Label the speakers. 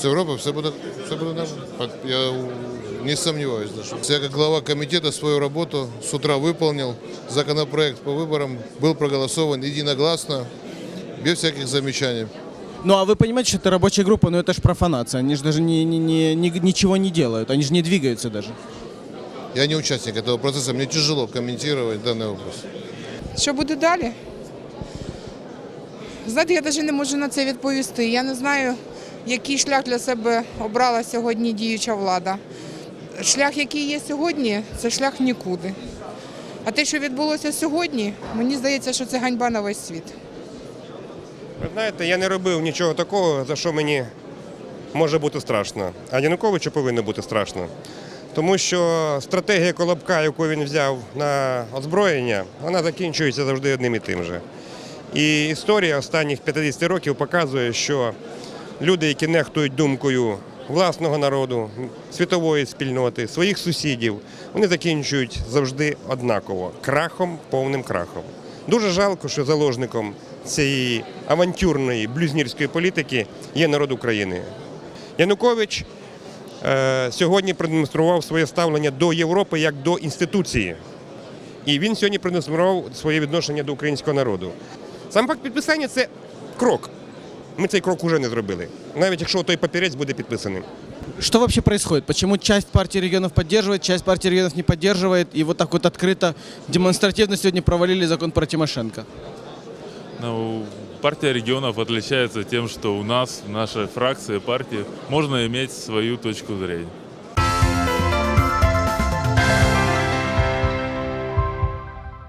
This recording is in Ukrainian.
Speaker 1: З Європи все буде, все буде нормально. Я не сомневаюсь даже. Я как глава комитета свою работу с утра выполнил. Законопроект по выборам был проголосован единогласно, без всяких замечаний.
Speaker 2: Ну а вы понимаете, что это рабочая группа, но это же профанация. Они же даже не, не, не, ни- ничего не делают, они же не двигаются даже.
Speaker 1: Я не участник этого процесса, мне тяжело комментировать данный вопрос.
Speaker 3: Що буде далі? Знаєте, я навіть не можу на це відповісти. Я не знаю, Який шлях для себе обрала сьогодні діюча влада. Шлях, який є сьогодні, це шлях нікуди. А те, що відбулося сьогодні, мені здається, що це ганьба на весь світ.
Speaker 4: Ви знаєте, я не робив нічого такого, за що мені може бути страшно. А Януковичу повинно бути страшно. Тому що стратегія Колобка, яку він взяв на озброєння, вона закінчується завжди одним і тим же. І історія останніх 50 років показує, що люди, які нехтують думкою власного народу, світової спільноти, своїх сусідів, вони закінчують завжди однаково крахом, повним крахом. Дуже жалко, що заложником цієї авантюрної блюзнірської політики є народ України. Янукович е, сьогодні продемонстрував своє ставлення до Європи як до інституції. І він сьогодні продемонстрував своє відношення до українського народу. Сам факт підписання це крок. Ми цей крок уже не зробили, навіть якщо той папірець буде підписаним.
Speaker 2: Что вообще происходит? Почему часть партии регионов поддерживает, часть партий регионов не поддерживает, и вот так вот открыто, демонстративно сегодня провалили закон про Тимошенко?
Speaker 5: Ну, партия регионов отличается тем, что у нас, в нашей фракции партии, можно иметь свою точку зрения.